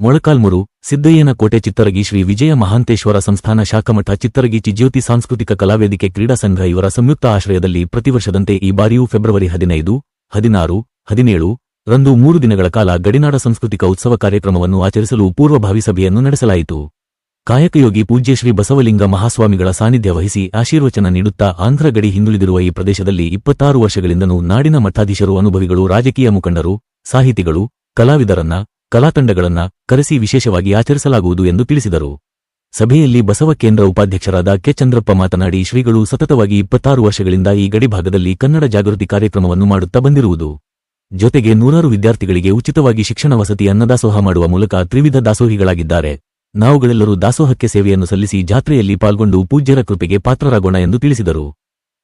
ಮೊಳಕಾಲ್ಮುರು, ಸಿದ್ದಯ್ಯನ ಕೋಟೆ ಚಿತ್ತರಗಿ ಶ್ರೀ ವಿಜಯ ಮಹಾಂತೇಶ್ವರ ಸಂಸ್ಥಾನ ಶಾಖಮಠ ಚಿತ್ತರಗಿ ಚಿಜ್ಯೋತಿ ಸಾಂಸ್ಕೃತಿಕ ಕಲಾವೇದಿಕೆ ಕ್ರೀಡಾ ಸಂಘ ಇವರ ಸಂಯುಕ್ತ ಆಶ್ರಯದಲ್ಲಿ ಪ್ರತಿವರ್ಷದಂತೆ ಈ ಬಾರಿಯೂ ಫೆಬ್ರವರಿ ಹದಿನೈದು, ಹದಿನಾರು, ಹದಿನೇಳು ರಂದು ಮೂರು ದಿನಗಳ ಕಾಲ ಗಡಿನಾಡ ಸಾಂಸ್ಕೃತಿಕ ಉತ್ಸವ ಕಾರ್ಯಕ್ರಮವನ್ನು ಆಚರಿಸಲು ಪೂರ್ವಭಾವಿ ಸಭೆಯನ್ನು ನಡೆಸಲಾಯಿತು. ಕಾಯಕಯೋಗಿ ಪೂಜ್ಯ ಶ್ರೀ ಬಸವಲಿಂಗ ಮಹಾಸ್ವಾಮಿಗಳ ಸಾನ್ನಿಧ್ಯ ವಹಿಸಿ ಆಶೀರ್ವಚನ ನೀಡುತ್ತಾ ಆಂಧ್ರ ಗಡಿ ಹಿಂದುಳಿದಿರುವ ಈ ಪ್ರದೇಶದಲ್ಲಿ ಇಪ್ಪತ್ತಾರು ವರ್ಷಗಳಿಂದಲೂ ನಾಡಿನ ಮಠಾಧೀಶರು ಅನುಭವಿಗಳು ರಾಜಕೀಯ ಮುಖಂಡರು, ಸಾಹಿತಿಗಳು, ಕಲಾವಿದರನ್ನ ಕಲಾತಂಡಗಳನ್ನ ಕರೆಸಿ ವಿಶೇಷವಾಗಿ ಆಚರಿಸಲಾಗುವುದು ಎಂದು ತಿಳಿಸಿದರು. ಸಭೆಯಲ್ಲಿ ಬಸವ ಕೇಂದ್ರ ಉಪಾಧ್ಯಕ್ಷರಾದ ಕೆ ಚಂದ್ರಪ್ಪ ಮಾತನಾಡಿ, ಶ್ರೀಗಳು ಸತತವಾಗಿ ಇಪ್ಪತ್ತಾರು ವರ್ಷಗಳಿಂದ ಈ ಗಡಿಭಾಗದಲ್ಲಿ ಕನ್ನಡ ಜಾಗೃತಿ ಕಾರ್ಯಕ್ರಮವನ್ನು ಮಾಡುತ್ತಾ ಬಂದಿರುವುದು. ಜೊತೆಗೆ ನೂರಾರು ವಿದ್ಯಾರ್ಥಿಗಳಿಗೆ ಉಚಿತವಾಗಿ ಶಿಕ್ಷಣ ವಸತಿ ಅನ್ನದಾಸೋಹ ಮಾಡುವ ಮೂಲಕ ತ್ರಿವಿಧ ದಾಸೋಹಿಗಳಾಗಿದ್ದಾರೆ. ನಾವುಗಳೆಲ್ಲರೂ ದಾಸೋಹಕ್ಕೆ ಸೇವೆಯನ್ನು ಸಲ್ಲಿಸಿ ಜಾತ್ರೆಯಲ್ಲಿ ಪಾಲ್ಗೊಂಡು ಪೂಜ್ಯರ ಕೃಪೆಗೆ ಪಾತ್ರರಾಗೋಣ ಎಂದು ತಿಳಿಸಿದರು.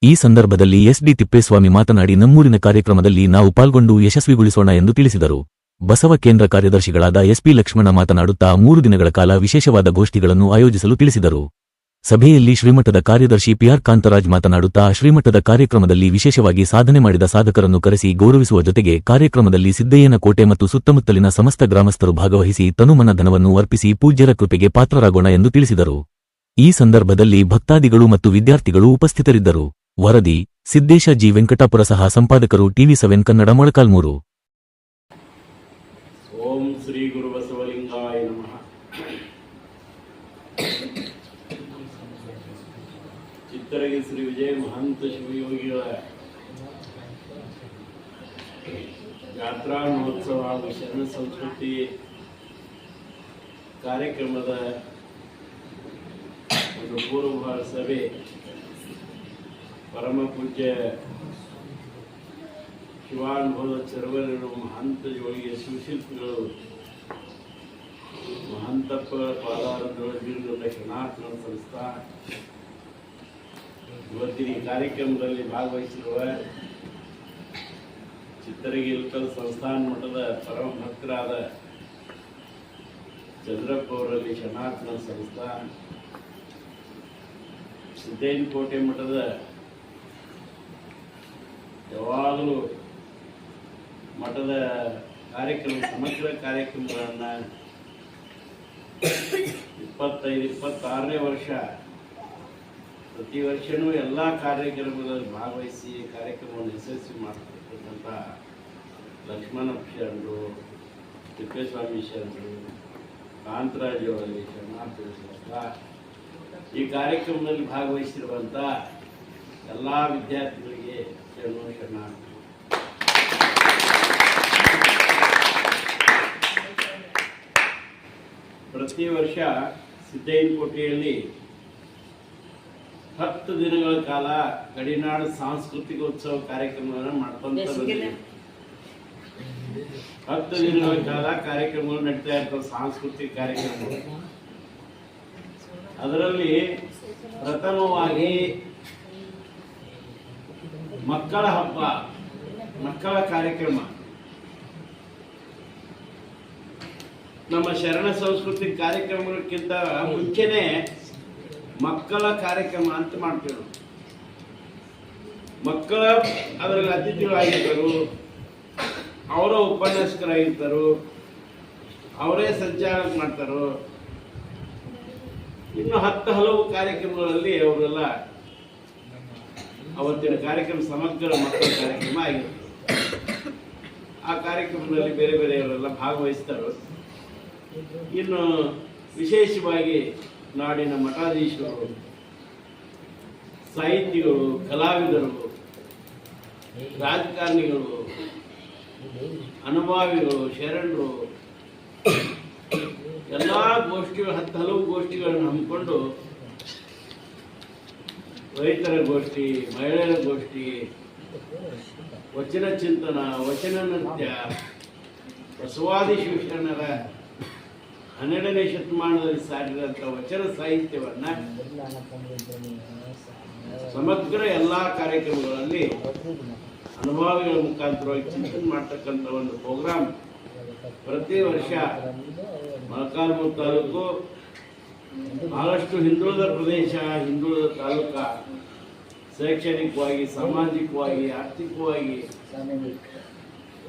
ಈ ಸಂದರ್ಭದಲ್ಲಿ ಎಸ್ಡಿ ತಿಪ್ಪೇಸ್ವಾಮಿ ಮಾತನಾಡಿ, ನಮ್ಮೂರಿನ ಕಾರ್ಯಕ್ರಮದಲ್ಲಿ ನಾವು ಪಾಲ್ಗೊಂಡು ಯಶಸ್ವಿಗೊಳಿಸೋಣ ಎಂದು ತಿಳಿಸಿದರು. ಬಸವ ಕೇಂದ್ರ ಕಾರ್ಯದರ್ಶಿಗಳಾದ ಎಸ್ಪಿ ಲಕ್ಷ್ಮಣ ಮಾತನಾಡುತ್ತಾ ಮೂರು ದಿನಗಳ ಕಾಲ ವಿಶೇಷವಾದ ಗೋಷ್ಠಿಗಳನ್ನು ಆಯೋಜಿಸಲು ತಿಳಿಸಿದರು. ಸಭೆಯಲ್ಲಿ ಶ್ರೀಮಠದ ಕಾರ್ಯದರ್ಶಿ ಪಿಆರ್ ಕಾಂತರಾಜ್ ಮಾತನಾಡುತ್ತಾ ಶ್ರೀಮಠದ ಕಾರ್ಯಕ್ರಮದಲ್ಲಿ ವಿಶೇಷವಾಗಿ ಸಾಧನೆ ಮಾಡಿದ ಸಾಧಕರನ್ನು ಕರೆಸಿ ಗೌರವಿಸುವ ಜೊತೆಗೆ ಕಾರ್ಯಕ್ರಮದಲ್ಲಿ ಸಿದ್ದಯ್ಯನ ಕೋಟೆ ಮತ್ತು ಸುತ್ತಮುತ್ತಲಿನ ಸಮಸ್ತ ಗ್ರಾಮಸ್ಥರು ಭಾಗವಹಿಸಿ ತನುಮನ ಧನವನ್ನು ಅರ್ಪಿಸಿ ಪೂಜ್ಯರ ಕೃಪೆಗೆ ಪಾತ್ರರಾಗೋಣ ಎಂದು ತಿಳಿಸಿದರು. ಈ ಸಂದರ್ಭದಲ್ಲಿ ಭಕ್ತಾದಿಗಳು ಮತ್ತು ವಿದ್ಯಾರ್ಥಿಗಳು ಉಪಸ್ಥಿತರಿದ್ದರು. ವರದಿ, ಸಿದ್ದೇಶ ಜಿ ವೆಂಕಟಾಪುರ ಸಹ ಸಂಪಾದಕರು ಟಿವಿ ಸೆವೆನ್ ಕನ್ನಡ ಮೊಳಕಾಲ್ಮೂರು. ಓಂ ಶ್ರೀ ಗುರು ಬಸವಲಿಂಗಾಯ ನಮಃ ಚಿತ್ತರಗಿ ಶ್ರೀ ವಿಜಯ ಮಹಂತ ಶಿವಯೋಗಿಗಳ ಯಾತ್ರಾ ಮಹೋತ್ಸವ ಹಾಗೂ ಶರಣ ಸಂಸ್ಕೃತಿ ಕಾರ್ಯಕ್ರಮದ ಒಂದು ಪೂರ್ವಭಾವ ಸಭೆ ಪರಮ ಪೂಜ್ಯ ಶಿವಾನುಭವದ ಚರವರಿರುವ ಮಹಂತ ಯೋಗಿಯ ಶಿವಶಿಲ್ಪಿಗಳು. ಮಹಂತಪ್ಪ ಪಾದಾರದೊಳಗಿರುವ ಕ್ಷಣಾರ್ಪಣ ಸಂಸ್ಥಾ. ಇವತ್ತಿನ ಈ ಕಾರ್ಯಕ್ರಮದಲ್ಲಿ ಭಾಗವಹಿಸಿರುವ ಚಿತ್ತರಗಿಲ್ಕಲ್ ಸಂಸ್ಥಾನ ಮಠದ ಪರಮ ಭಕ್ತರಾದ ಚಂದ್ರಪ್ಪ ಅವರಲ್ಲಿ ಶನಾರ್ಪಣ ಸಂಸ್ಥಾ. ಸಿದ್ದೇನಕೋಟೆ ಮಠದ ಯಾವಾಗಲೂ ಮಠದ ಕಾರ್ಯಕ್ರಮ, ಸಮಗ್ರ ಕಾರ್ಯಕ್ರಮಗಳನ್ನು ಇಪ್ಪತ್ತೈದು, ಇಪ್ಪತ್ತಾರನೇ ವರ್ಷ ಪ್ರತಿ ವರ್ಷವೂ ಎಲ್ಲ ಕಾರ್ಯಕ್ರಮಗಳಲ್ಲಿ ಭಾಗವಹಿಸಿ ಕಾರ್ಯಕ್ರಮವನ್ನು ಯಶಸ್ವಿ ಮಾಡ್ತಕ್ಕಂಥ ಲಕ್ಷ್ಮಣ ಶರಣರು ತಿಪ್ಪೇಸ್ವಾಮಿ ಶರಣರು ಕಾಂತರಾಜು ಶರಣಾರ್ಥಿ ಈ ಕಾರ್ಯಕ್ರಮದಲ್ಲಿ ಭಾಗವಹಿಸಿರುವಂಥ ಎಲ್ಲ ವಿದ್ಯಾರ್ಥಿಗಳಿಗೆ ಶರಣು, ಶರಣಾರ್ಥಿ. ಪ್ರತಿ ವರ್ಷ ಸಿದ್ದಯ್ಯನಕೋಟೆಯಲ್ಲಿ ಹತ್ತು ದಿನಗಳ ಕಾಲ ಗಡಿನಾಡು ಸಾಂಸ್ಕೃತಿಕ ಉತ್ಸವ ಕಾರ್ಯಕ್ರಮಗಳನ್ನು ಮಾಡ್ಕೊಂತ ಹತ್ತು ದಿನಗಳ ಕಾಲ ಕಾರ್ಯಕ್ರಮಗಳು ನಡೀತಾ ಇರ್ತವೆ ಸಾಂಸ್ಕೃತಿಕ ಕಾರ್ಯಕ್ರಮಗಳು. ಅದರಲ್ಲಿ ಪ್ರಥಮವಾಗಿ ಮಕ್ಕಳ ಹಬ್ಬ ಮಕ್ಕಳ ಕಾರ್ಯಕ್ರಮ. ನಮ್ಮ ಶರಣ ಸಂಸ್ಕೃತಿ ಕಾರ್ಯಕ್ರಮಕ್ಕಿಂತ ಮುಂಚೆನೆ ಮಕ್ಕಳ ಕಾರ್ಯಕ್ರಮ ಅಂತ ಮಾಡ್ತೇವೆ. ಮಕ್ಕಳ ಅದರಲ್ಲಿ ಅತಿಥಿಗಳಾಗಿದ್ದರು, ಅವರ ಉಪನ್ಯಾಸಕರಾಗಿರ್ತಾರು ಅವರೇ ಸಂಚಾಲಕ ಮಾಡ್ತಾರೋ. ಇನ್ನು ಹತ್ತು ಹಲವು ಕಾರ್ಯಕ್ರಮಗಳಲ್ಲಿ ಅವರೆಲ್ಲ ಅವತ್ತಿನ ಕಾರ್ಯಕ್ರಮ, ಸಮಗ್ರ ಮಕ್ಕಳ ಕಾರ್ಯಕ್ರಮ ಆಗಿರ್ತದೆ ಆ ಕಾರ್ಯಕ್ರಮದಲ್ಲಿ ಬೇರೆ ಬೇರೆಯವರೆಲ್ಲ ಭಾಗವಹಿಸ್ತಾರೋ. ಇನ್ನು ವಿಶೇಷವಾಗಿ ನಾಡಿನ ಮಠಾಧೀಶರು, ಸಾಹಿತಿಗಳು, ಕಲಾವಿದರು, ರಾಜಕಾರಣಿಗಳು, ಅನುಭಾವಿಗಳು, ಶರಣರು, ಎಲ್ಲ ಗೋಷ್ಠಿಗಳು ಹತ್ತು ಹಲವು ಗೋಷ್ಠಿಗಳನ್ನು ಹಮ್ಮಿಕೊಂಡು ರೈತರ ಗೋಷ್ಠಿ, ಮಹಿಳೆಯರ ಗೋಷ್ಠಿ, ವಚನ ಚಿಂತನ, ವಚನ ನೃತ್ಯ ಬಸವಾದಿ ಶಿವಶರಣರ ಹನ್ನೆರಡನೇ ಶತಮಾನದಲ್ಲಿ ಸಾರಿದಂಥ ವಚನ ಸಾಹಿತ್ಯವನ್ನ ಸಮಗ್ರ ಎಲ್ಲ ಕಾರ್ಯಕ್ರಮಗಳಲ್ಲಿ ಅನುಭವಿಗಳ ಮುಖಾಂತರವಾಗಿ ಚಿಂತನೆ ಮಾಡ್ತಕ್ಕಂಥ ಒಂದು ಪ್ರೋಗ್ರಾಮ್ ಪ್ರತಿ ವರ್ಷ ಮೊಳಕಾಲ್ಮೂರು ತಾಲೂಕು, ಬಹಳಷ್ಟು ಹಿಂದುಳಿದ ಪ್ರದೇಶ, ಹಿಂದುಳಿದ ತಾಲೂಕ ಶೈಕ್ಷಣಿಕವಾಗಿ, ಸಾಮಾಜಿಕವಾಗಿ, ಆರ್ಥಿಕವಾಗಿ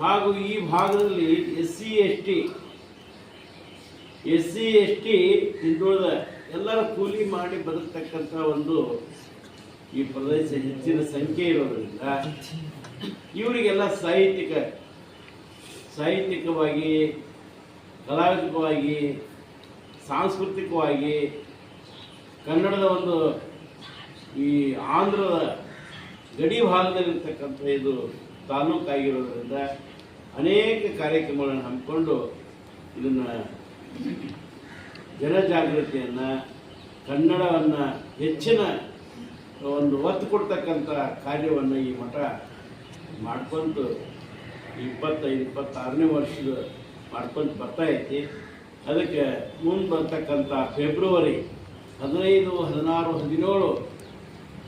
ಹಾಗೂ ಈ ಭಾಗದಲ್ಲಿ S C S T S C S T ಹಿಂದುಳಿದ ಎಲ್ಲರ ಕೂಲಿ ಮಾಡಿ ಬದುಕ್ತಕ್ಕಂಥ ಒಂದು ಈ ಪ್ರದೇಶ ಹೆಚ್ಚಿನ ಸಂಖ್ಯೆ ಇರೋದ್ರಿಂದ ಇವರಿಗೆಲ್ಲ ಸಾಹಿತ್ಯಿಕ, ಸಾಹಿತ್ಯಿಕವಾಗಿ, ಕಲಾತ್ಮಕವಾಗಿ, ಸಾಂಸ್ಕೃತಿಕವಾಗಿ ಕನ್ನಡದ ಒಂದು ಈ ಆಂಧ್ರದ ಗಡಿ ಭಾಗದಲ್ಲಿರ್ತಕ್ಕಂಥ ಇದು ತಾಲೂಕಾಗಿರೋದ್ರಿಂದ ಅನೇಕ ಕಾರ್ಯಕ್ರಮಗಳನ್ನು ಹಮ್ಮಿಕೊಂಡು ಇದನ್ನು ಜನಜಾಗೃತಿಯನ್ನು, ಕನ್ನಡವನ್ನು ಹೆಚ್ಚಿನ ಒಂದು ಒತ್ತು ಕೊಡ್ತಕ್ಕಂಥ ಕಾರ್ಯವನ್ನು ಈ ಮಠ ಮಾಡ್ಕೊಂತು. ಇಪ್ಪತ್ತೈದು, ಇಪ್ಪತ್ತಾರನೇ ವರ್ಷದ ಮಾಡ್ಕೊಂತ ಬರ್ತಾ ಐತಿ. ಅದಕ್ಕೆ ಮುಂದೆ ಬರ್ತಕ್ಕಂಥ ಫೆಬ್ರವರಿ ಹದಿನೈದು, ಹದಿನಾರು, ಹದಿನೇಳು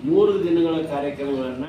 ಮೂರು ದಿನಗಳ ಕಾರ್ಯಕ್ರಮಗಳನ್ನು